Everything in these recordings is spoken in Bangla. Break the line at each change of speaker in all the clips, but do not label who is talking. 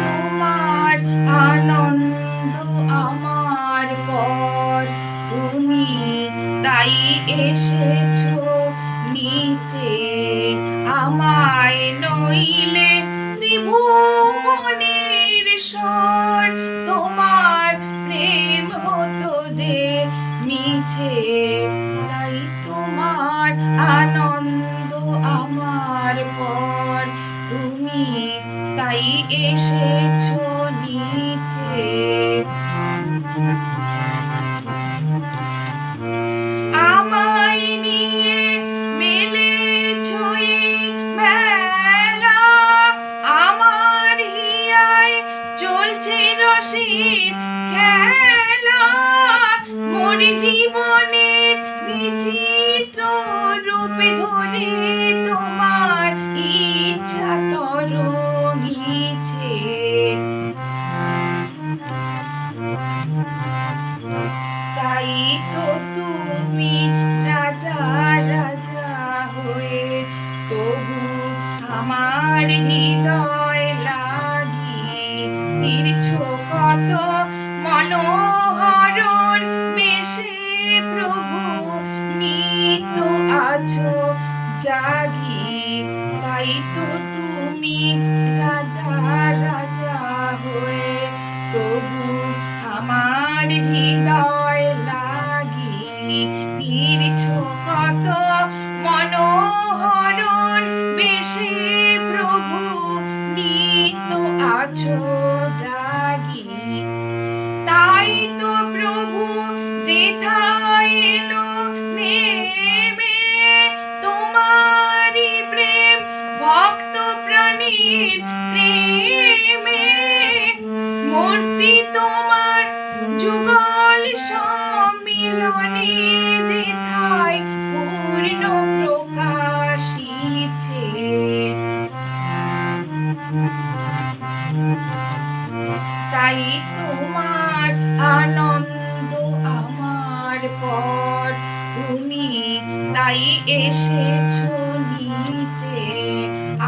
তোমার আনন্দ আমার পর। তুমি তাই এসেছ নিচে। আমায় নইলে ত্রিভুবনের স্বর। তোমার প্রেম হতো যে মিছে। তাই তোমার আনন্দ আমার পর। তুমি তাই এসেছ নিচে। আমায় নিয়ে মেলেছো এই মেলা। আমার হিয়ায় চলছে রসের খেলা। মোর জীবনের বিচিত্র রূপে ধরে আমার হৃদয় লাগি ফিরছ কত মনোহরণ বেশে প্রভু, নিত আছো জাগি তাই তো তুমি রাজা রাজা হয়ে, তবু আমার হৃদয় আছো জাগি তাই তো প্রভু যেথায় এলো নেমে তোমারই প্রেম ভক্ত প্রাণীর প্রেমে। মূর্তি তোমার যুগল সম্মিলনে যেথায় পূর্ণ প্রকাশিছে। তাই তোমার আনন্দ আমার পর। তুমি তাই এসেছ নিচে,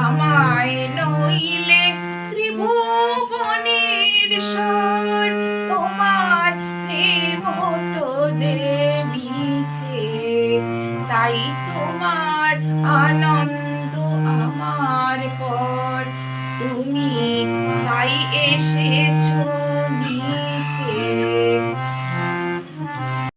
আমায় নইলে ত্রিভুবনের স্বর। তোমার প্রেম হতো যে মিছে তাই তোমার আনন্দ She told me.